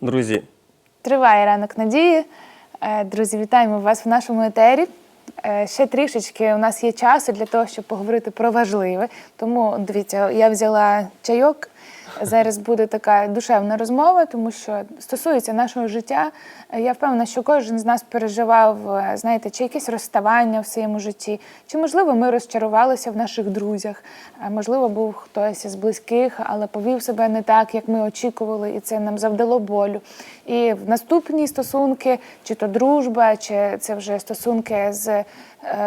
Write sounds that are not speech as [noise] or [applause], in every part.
Друзі, Триває ранок надії. Е, Друзі, вітаємо вас в нашому етері. Е, Ще трішечки у нас є часу для того, щоб поговорити про важливе. Тому дивіться, я взяла чайок. Зараз буде така душевна розмова, тому що стосується нашого життя. Я впевнена, що кожен з нас переживав, е, знаєте, чи якесь розставання в своєму житті, чи можливо ми розчарувалися в наших друзях. Е, Можливо, був хтось із близьких, але повів себе не так, як ми очікували, і це нам завдало болю. І в наступні стосунки, чи то дружба, чи це вже стосунки з е,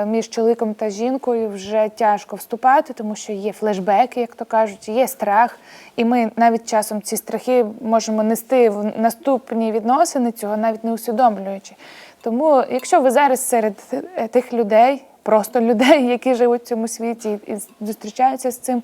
між чоловіком та жінкою, вже тяжко вступати, тому що є флешбеки, як то кажуть, є страх. І ми навіть часом ці страхи можемо нести в наступні відносини, цього навіть не усвідомлюючи. Тому, якщо ви зараз серед е, тих людей, просто людей, [laughs] які живуть в цьому світі і зустрічаються з цим.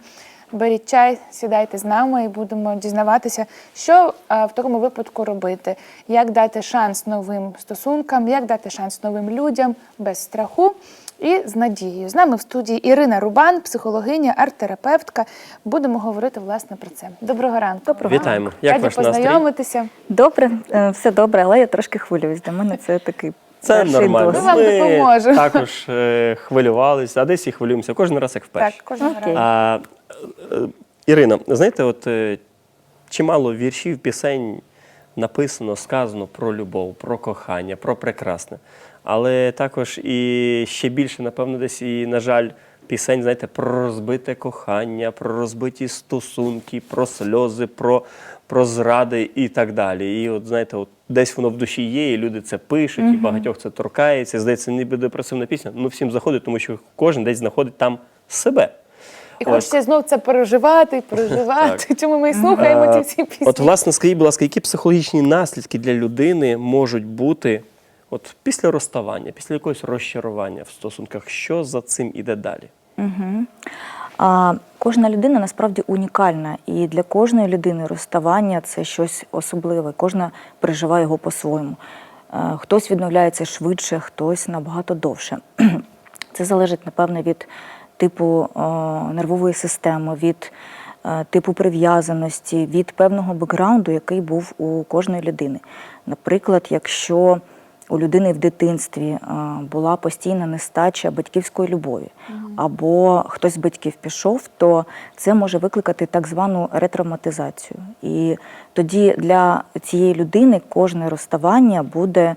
Беріть чай, сідайте з нами і будемо дізнаватися, що е, в такому випадку робити, як дати шанс новим стосункам, як дати шанс новим людям без страху і з надією. З нами в студії Ірина Рубан, психологиня, арт-терапевтка. Будемо говорити власне про це. Доброго ранку. Доброго Вітаємо. Як Раді ваш настрій? познайомитися. Добре, е, все добре, але я трошки хвилююсь. Для мене це такий це нормально. досвід. Ми вам допоможемо. також е, хвилювалися, а десь і хвилюємося. Кожен раз як вперше. Так, кожного Окей. Е, е, Ірина, знаєте, от е, чимало віршів, пісень написано, сказано про любов, про кохання, про прекрасне. Але також і ще більше, напевно, десь і, на жаль, пісень, знаєте, про розбите кохання, про розбиті стосунки, про сльози, про, про зради і так далі. І от знаєте, от десь воно в душі є, і люди це пишуть, і багатьох це торкається. Здається, ніби депресивна пісня. Ну всім заходить, тому що кожен десь знаходить там себе. І хочеться знов це переживати, [laughs] переживати. Чому ми і слухаємо ці всі пісні? От, власне, скажіть, будь ласка, які психологічні наслідки для людини можуть бути от після розставання, після якогось розчарування в стосунках? Що за цим іде далі? А, кожна людина насправді унікальна, і для кожної людини розставання це щось особливе. Кожна переживає його по-своєму. Е, Хтось відновляється швидше, хтось набагато довше. [clears throat] Це залежить, напевно, від типу е, нервової системи, від е, типу прив'язаності, від певного бекграунду, який був у кожної людини. Наприклад, якщо у людини в дитинстві е, була постійна нестача батьківської любові, або хтось з батьків пішов, то це може викликати так звану ретравматизацію. І тоді для цієї людини кожне розставання буде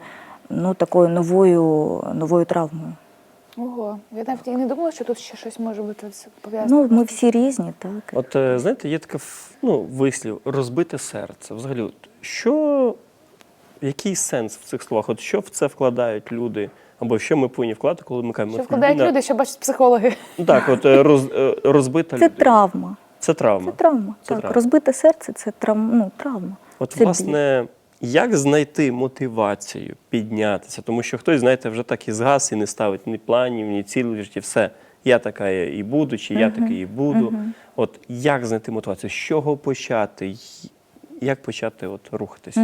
ну, такою новою, новою травмою. Ого, я навіть і не думала, що тут ще щось може бути пов'язане. Ну, ми всі різні, так. От е, знаєте, є таке ну, вислів розбите серце. Взагалі, от, що, який сенс в цих словах? От що в це вкладають люди? Або що ми повинні вкладати, коли ми кажемо, Що от вкладають людина- люди, що бачать психологи. Ну, Так, от е, роз, е, розбита Це людина. травма. Це травма. Це травма. Це так, травма. розбите серце це травма. Ну, травма. От, це біль. власне, як знайти мотивацію піднятися? Тому що хтось, знаєте, вже так і згас і не ставить ні планів, ні цілей в житті. Все, я така і буду, чи я такий і буду. От як знайти мотивацію? З чого почати? Як почати от, рухатись?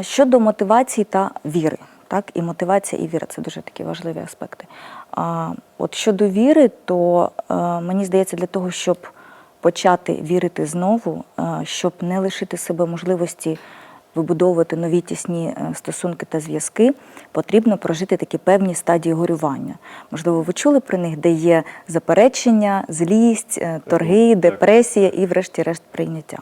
Щодо мотивації та віри, так, і мотивація і віра це дуже такі важливі аспекти. А, От щодо віри, то е, мені здається, для того, щоб почати вірити знову, е, щоб не лишити себе можливості вибудовувати нові тісні е, стосунки та зв'язки, потрібно прожити такі певні стадії горювання. Можливо, ви чули про них, де є заперечення, злість, е, торги, депресія і, врешті-решт, прийняття.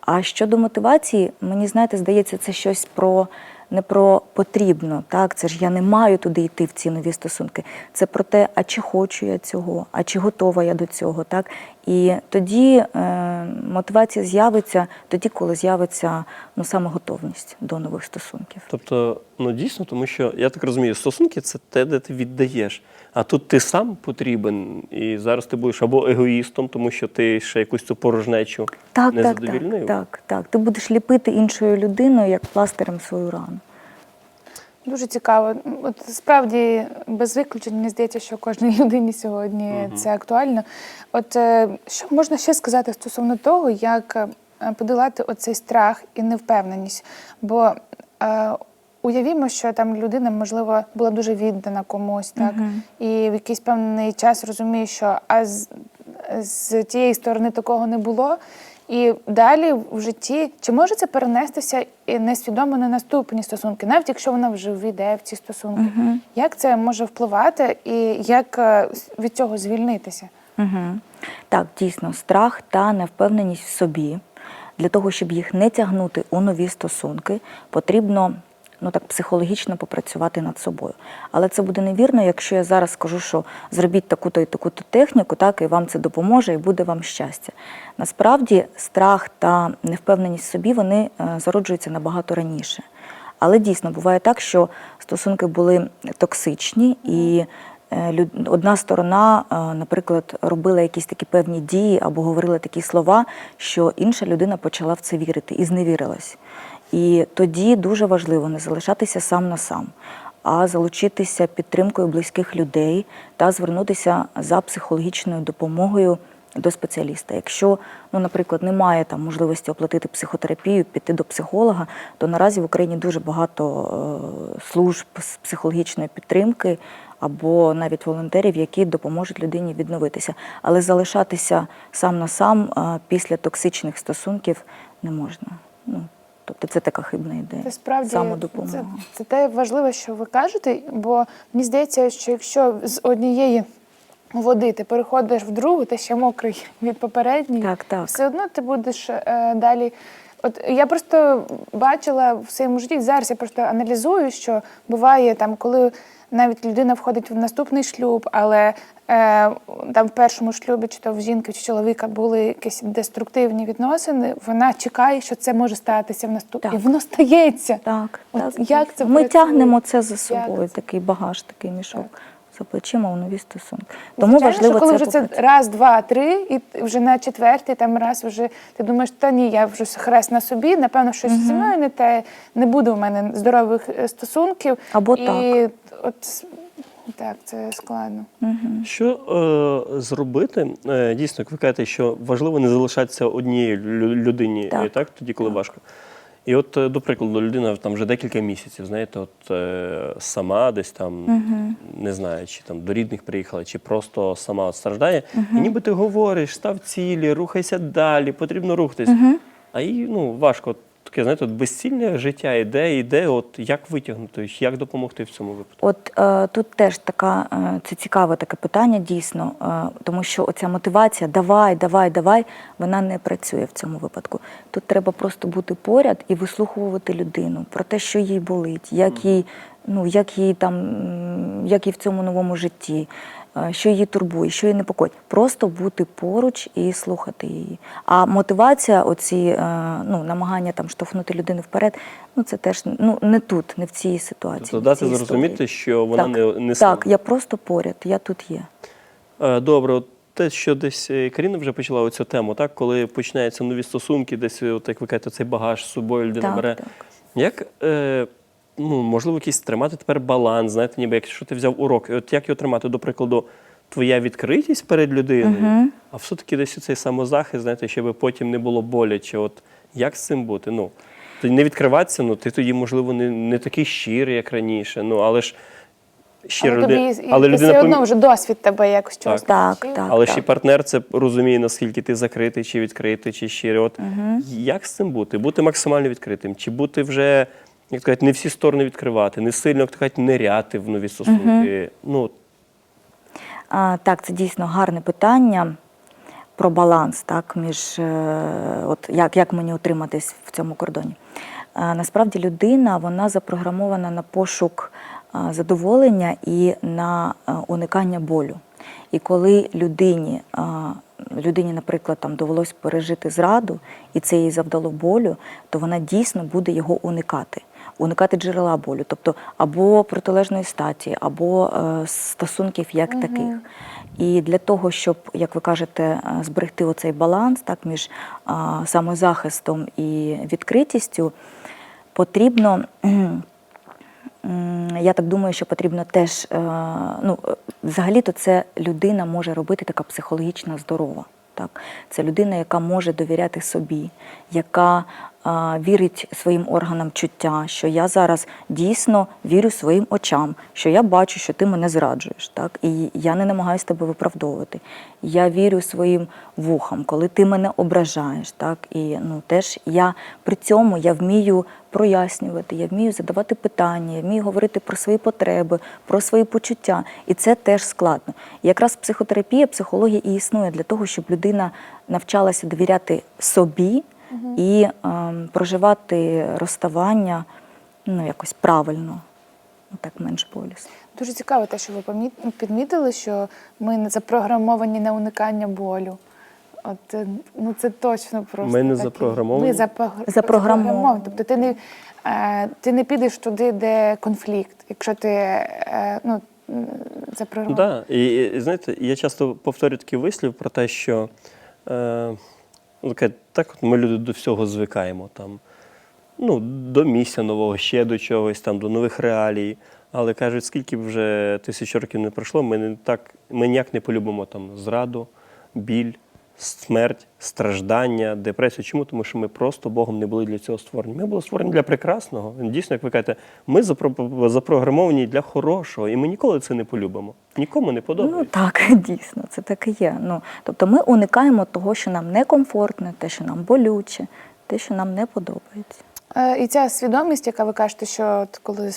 А щодо мотивації, мені знаєте, здається, це щось про не про потрібно. Так, це ж я не маю туди йти в ці нові стосунки. Це про те, а чи хочу я цього, а чи готова я до цього. Так? І тоді е, мотивація з'явиться тоді, коли з'явиться ну, саме готовність до нових стосунків. Тобто, ну дійсно, тому що я так розумію, стосунки це те, де ти віддаєш. А тут ти сам потрібен, і зараз ти будеш або егоїстом, тому що ти ще якусь цю порожнечу Так, не так, задовільнив. так, так, так. Ти будеш ліпити іншою людиною як пластирем свою рану. Дуже цікаво. От справді без виключень мені здається, що кожній людині сьогодні це актуально. От е, що можна ще сказати стосовно того, як е, подолати оцей страх і невпевненість? Бо е, уявімо, що там людина, можливо, була дуже віддана комусь, так і в якийсь певний час розуміє, що а з, з тієї сторони такого не було. І далі в житті чи може це перенестися і несвідомо на наступні стосунки, навіть якщо вона вже війде в ці стосунки? Як це може впливати і як е, від цього звільнитися? Угу. Так, дійсно, страх та невпевненість в собі. Для того, щоб їх не тягнути у нові стосунки, потрібно ну так психологічно попрацювати над собою. Але це буде невірно, якщо я зараз скажу, що зробіть таку-то і таку-то техніку, так і вам це допоможе, і буде вам щастя. Насправді, страх та невпевненість в собі вони е, зароджуються набагато раніше. Але дійсно буває так, що стосунки були токсичні і одна сторона, е, наприклад, робила якісь такі певні дії або говорила такі слова, що інша людина почала в це вірити і зневірилась. І тоді дуже важливо не залишатися сам на сам, а залучитися підтримкою близьких людей та звернутися за психологічною допомогою до спеціаліста. Якщо, ну, наприклад, немає там можливості оплатити психотерапію, піти до психолога, то наразі в Україні дуже багато е, служб з психологічної підтримки або навіть волонтерів, які допоможуть людині відновитися. Але залишатися сам на сам е, після токсичних стосунків не можна. Ну, тобто це така хибна ідея. Це справді самодопомога. Це, це те важливе, що ви кажете, бо мені здається, що якщо з однієї води ти переходиш в другу, ти ще мокрий від попередньої, Так, так. все одно ти будеш е, далі. От я просто бачила в своєму житті, зараз я просто аналізую, що буває там, коли навіть людина входить в наступний шлюб, але е, там в першому шлюбі, чи то в жінки, чи чоловіка були якісь деструктивні відносини, вона чекає, що це може статися в наступному. І воно стається. Так, От так. як це Ми працює? тягнемо це за собою, це? такий багаж, такий мішок Так. за плечима у нові стосунки. Тому Звичайно, важливо що коли це вже це раз, два, три, і вже на четвертий там раз вже ти думаєш, та ні, я вже хрест на собі, напевно, щось зі мною не те, не буде у мене здорових е, стосунків. Або і так. От так, це складно. Що е, зробити? Е, дійсно, як ви кажете, що важливо не залишатися однією людині, Так. так тоді, коли важко. І от, е, до прикладу, людина там вже декілька місяців, знаєте, от е, сама десь там, не знаю, чи там до рідних приїхала, чи просто сама от страждає. І ніби ти говориш, став цілі, рухайся далі, потрібно рухатись. А їй ну, важко. Таке, знаєте, от безцільне життя іде, іде, от як витягнути, як допомогти в цьому випадку? От е, тут теж така е, це цікаве таке питання, дійсно, е, тому що оця мотивація давай, давай, давай, вона не працює в цьому випадку. Тут треба просто бути поряд і вислуховувати людину про те, що їй болить, як їй, ну як їй там, як їй в цьому новому житті. Е, Що її турбує, що її непокоїть. Просто бути поруч і слухати її. А мотивація, оці е, ну, намагання там штовхнути людину вперед, ну це теж ну не тут, не в цій ситуації. Тобто дати зрозуміти, історії. що вона так, не, не так, я просто поряд, я тут є. Е, Добре, те, що десь Каріна вже почала оцю тему, так, коли починаються нові стосунки, десь, от, як ви кажете, цей багаж з собою людина Так, бере. так. Як, е, ну, можливо, якийсь тримати тепер баланс, знаєте, ніби якщо ти взяв урок, і от як його тримати, до прикладу, твоя відкритість перед людиною, а все-таки десь цей самозахист, знаєте, щоб потім не було боляче. От як з цим бути? Ну, тоді не відкриватися, ну ти тоді, можливо, не, не такий щирий, як раніше. Ну, але ж щира але тобі людина. і- Але і людина все одно вже досвід тебе якось чогось Так, навчив. так. але ще партнер це розуміє, наскільки ти закритий, чи відкритий, чи щирий. От як з цим бути? Бути максимально відкритим, чи бути вже, як сказати, не всі сторони відкривати, не сильно як кажуть, ниряти в нові стосунки. Ну, А, так, це дійсно гарне питання про баланс, так, між е, от як, як мені утриматись в цьому кордоні. А, насправді людина вона запрограмована на пошук задоволення і на а, уникання болю. І коли людині, людині, наприклад, там довелось пережити зраду, і це їй завдало болю, то вона дійсно буде його уникати. Уникати джерела болю, тобто або протилежної статі, або е, стосунків як таких. І для того, щоб, як ви кажете, е, зберегти оцей баланс так, між самозахистом і відкритістю, потрібно. [clears throat] Я так думаю, що потрібно теж, е, ну, взагалі-то це людина може робити така психологічно здорова. Так? Це людина, яка може довіряти собі, яка вірить своїм органам чуття, що я зараз дійсно вірю своїм очам, що я бачу, що ти мене зраджуєш, так і я не намагаюся тебе виправдовувати. Я вірю своїм вухам, коли ти мене ображаєш, так і ну теж я при цьому я вмію прояснювати, я вмію задавати питання, я вмію говорити про свої потреби, про свої почуття, і це теж складно. І якраз психотерапія, психологія і існує для того, щоб людина навчалася довіряти собі і ем, проживати розставання ну якось правильно, ну так менш болісно. Дуже цікаво те, що ви підмітили, що ми не запрограмовані на уникання болю. От е, ну це точно просто Ми не таке. запрограмовані? Ми запро- Запрограмовані. Тобто ти не, е, ти не підеш туди, де конфлікт, якщо ти е, ну, запрограмований. Да. І, і знаєте, я часто повторюю такий вислів про те, що е, ну, так от ми люди до всього звикаємо. Там, ну, до місця нового, ще до чогось, там, до нових реалій. Але кажуть, скільки б вже тисяч років не пройшло, ми не так, ми ніяк не полюбимо там зраду, біль, смерть, страждання, депресію. Чому? Тому що ми просто Богом не були для цього створені. Ми були створені для прекрасного. Дійсно, як ви кажете, ми запро- запрограмовані для хорошого, і ми ніколи це не полюбимо. Нікому не подобається. Ну так, [laughs] дійсно, це так і є. Ну, тобто ми уникаємо того, що нам некомфортне, те, що нам болюче, те, що нам не подобається. Е, І ця свідомість, яка ви кажете, що от коли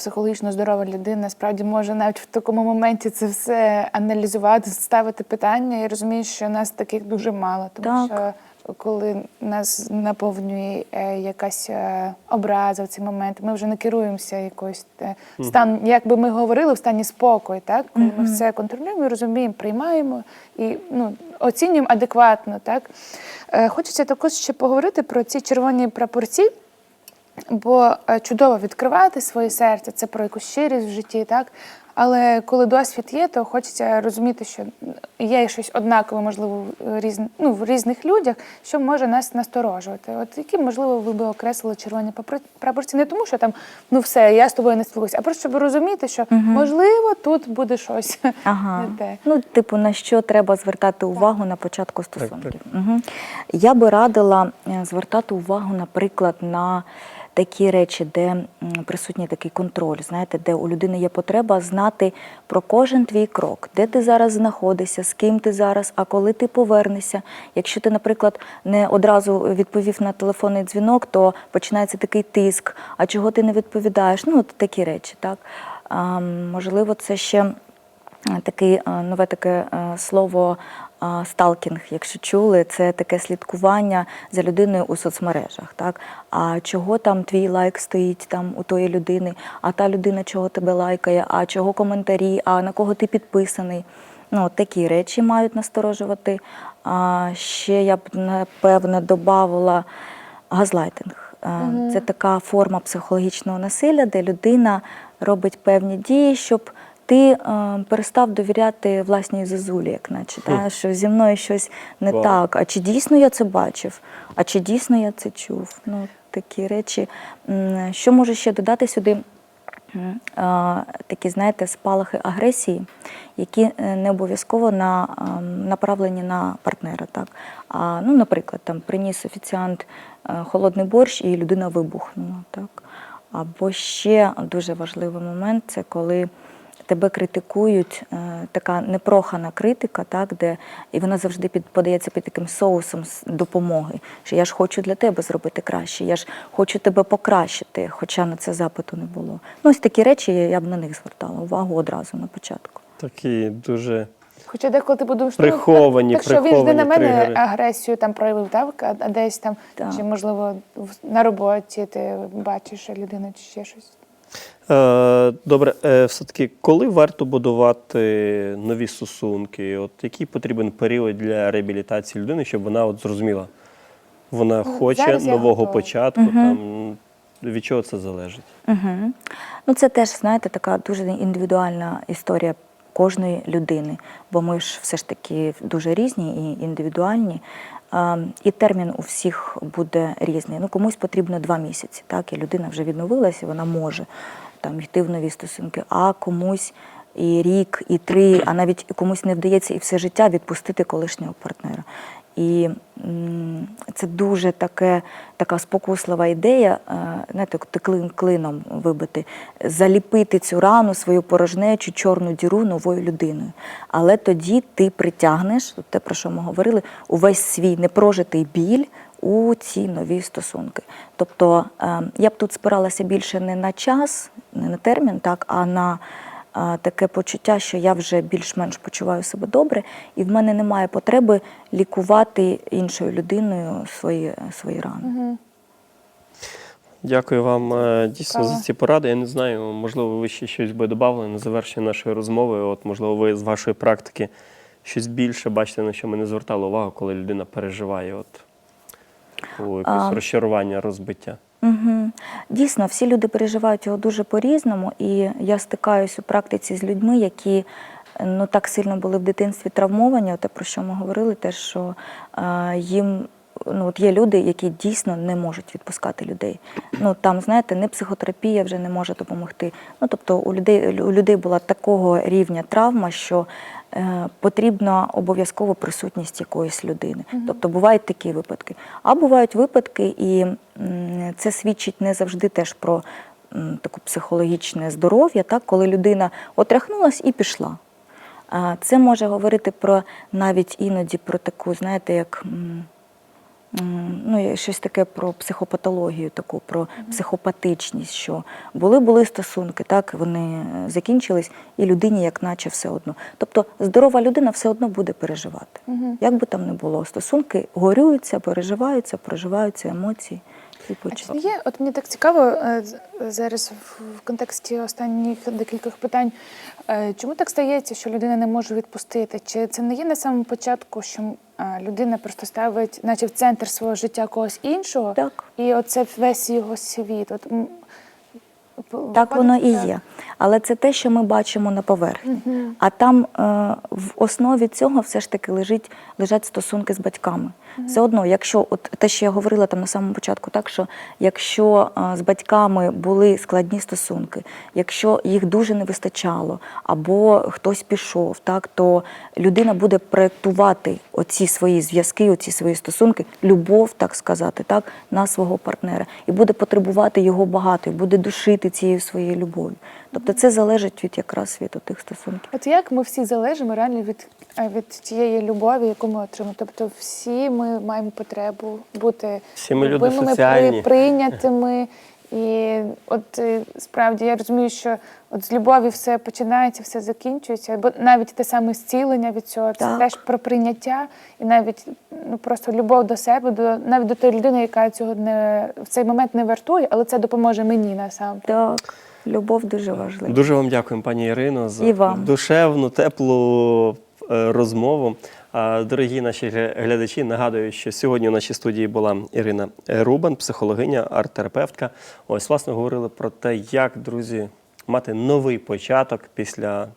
психологічно здорова людина справді може навіть в такому моменті це все аналізувати, ставити питання. Я розумію, що нас таких дуже мало, тому Так. що коли нас наповнює е, якась е, образа в ці моменти, ми вже не керуємося якоюсь е, стан, як би ми говорили, в стані спокою, так коли ми все контролюємо, розуміємо, приймаємо і ну, оцінюємо адекватно. Так Е, хочеться також ще поговорити про ці червоні прапорці. Бо е, чудово відкривати своє серце, це про якусь щирість в житті, так? Але коли досвід є, то хочеться розуміти, що є щось однакове, можливо, в різн... ну, в різних людях, що може нас насторожувати. От які, можливо, ви би окреслили червоні прапорці не тому, що там ну все, я з тобою не спілкуюся, а просто щоб розуміти, що можливо тут буде щось [laughs] Ага. не те. Ну, типу, на що треба звертати увагу на початку стосунків? Угу. Я би радила е, звертати увагу, наприклад, на такі речі, де присутній такий контроль, знаєте, де у людини є потреба знати про кожен твій крок, де ти зараз знаходишся, з ким ти зараз, а коли ти повернешся. Якщо ти, наприклад, не одразу відповів на телефонний дзвінок, то починається такий тиск, а чого ти не відповідаєш? Ну, от такі речі, так. А, можливо, це ще е, таке нове таке е, слово сталкінг, якщо чули, це таке слідкування за людиною у соцмережах. Так? А чого там твій лайк стоїть там у тої людини, а та людина чого тебе лайкає, а чого коментарі, а на кого ти підписаний. Ну, такі речі мають насторожувати. А ще я б напевно додавала газлайтинг. Це така форма психологічного насилля, де людина робить певні дії, щоб ти е, перестав довіряти власній зозулі, як наче, та, що зі мною щось не Вау. так. А чи дійсно я це бачив? А чи дійсно я це чув? Ну, такі речі. Що може ще додати сюди? Такі, знаєте, спалахи агресії, які е, не обов'язково на, направлені на партнера. Так? А, ну, наприклад, там приніс офіціант е, холодний борщ і людина вибухнула. Так? Або ще дуже важливий момент це коли тебе критикують, е, така непрохана критика, так, де, і вона завжди під, подається під таким соусом з допомоги, що я ж хочу для тебе зробити краще, я ж хочу тебе покращити, хоча на це запиту не було. Ну, ось такі речі я б на них звертала увагу одразу на початку. Такі дуже. Хоча деколи ти подумаєш, ну, Приховані, так, що він ж не на мене тригери. агресію там проявив, так? А, десь там, Так. чи можливо в- на роботі ти бачиш людину чи ще щось. Е, добре, е, все-таки, коли варто будувати нові стосунки? От який потрібен період для реабілітації людини, щоб вона от зрозуміла, вона Ну, хоче зараз я нового готова. початку, там, від чого це залежить? Угу. Ну, це теж, знаєте, така дуже індивідуальна історія кожної людини, бо ми ж все ж таки дуже різні і індивідуальні. І термін у всіх буде різний. Ну, комусь потрібно два місяці, так, і людина вже відновилася, вона може там йти в нові стосунки, а комусь і рік, і три, а навіть комусь не вдається і все життя відпустити колишнього партнера. І це дуже таке, така спокуслива ідея, е, знаєте, клин клином вибити, заліпити цю рану, свою порожнечу, чорну діру новою людиною. Але тоді ти притягнеш, те, про що ми говорили, увесь свій непрожитий біль у ці нові стосунки. Тобто е, я б тут спиралася більше не на час, не на термін, так, а на таке почуття, що я вже більш-менш почуваю себе добре, і в мене немає потреби лікувати іншою людиною свої, свої рани. Дякую вам е, дійсно Цікаво. за ці поради. Я не знаю, можливо, ви ще щось би додали на завершення нашої розмови. От, можливо, ви з вашої практики щось більше бачите, на що ми не звертали увагу, коли людина переживає от, якесь А. розчарування, розбиття. Угу. Дійсно, всі люди переживають його дуже по-різному, і я стикаюсь у практиці з людьми, які ну так сильно були в дитинстві травмовані. Те, про що ми говорили, те, що е, їм. Ну, от є люди, які дійсно не можуть відпускати людей. Ну там, знаєте, не психотерапія вже не може допомогти. Ну тобто у людей у людей була такого рівня травма, що е, потрібна обов'язково присутність якоїсь людини. Тобто бувають такі випадки. А бувають випадки, і м, це свідчить не завжди теж про м, таке психологічне здоров'я, так, коли людина отряхнулась і пішла. Це може говорити про навіть іноді про таку, знаєте, як ну, щось таке про психопатологію, таку про психопатичність, що були були стосунки, так вони е, закінчились, і людині, як наче все одно. Тобто здорова людина все одно буде переживати. Як би там не було, стосунки горюються, переживаються, проживаються емоції А чи є, от мені так цікаво е, зараз в контексті останніх декількох питань, е, чому так стається, що людина не може відпустити? Чи це не є на самому початку, що людина просто ставить, наче в центр свого життя когось іншого, Так. і оце весь його світ? От, Так воно і є. Але це те, що ми бачимо на поверхні. А там е, в основі цього все ж таки лежить, лежать стосунки з батьками. Все одно, якщо от те, що я говорила там на самому початку, так що якщо е, з батьками були складні стосунки, якщо їх дуже не вистачало, або хтось пішов, так то людина буде проєктувати оці свої зв'язки, оці свої стосунки, любов, так сказати, так, на свого партнера, і буде потребувати його багато, і буде душити цією своєю любов'ю. Тобто це залежить від якраз від тих стосунків. От як ми всі залежимо реально від, е, від тієї любові, яку ми отримуємо. Тобто всі ми маємо потребу бути Всі ми люди любимими, соціальні. прийнятими. І от е, справді я розумію, що от з любові все починається, все закінчується. Бо навіть те саме зцілення від цього, це Так. теж про прийняття, і навіть ну просто любов до себе, до навіть до тої людини, яка цього не в цей момент не вартує, але це допоможе мені насамперед. Так, любов дуже важлива. Дуже вам дякуємо, пані Ірино, за І вам. душевну, теплу е, розмову. А, Дорогі наші гля- глядачі, нагадую, що сьогодні у нашій студії була Ірина Рубан, психологиня, арт-терапевтка. Ось, власне, говорили про те, як, друзі, мати новий початок після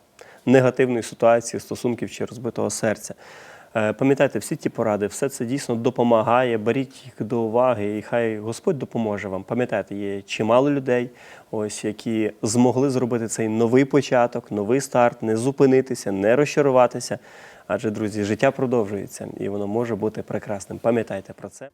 негативної ситуації, стосунків чи розбитого серця. Е, Пам'ятайте, всі ті поради, все це дійсно допомагає. Беріть їх до уваги, і хай Господь допоможе вам. Пам'ятайте, є чимало людей, ось які змогли зробити цей новий початок, новий старт, не зупинитися, не розчаруватися. Адже, друзі, життя продовжується і воно може бути прекрасним. Пам'ятайте про це.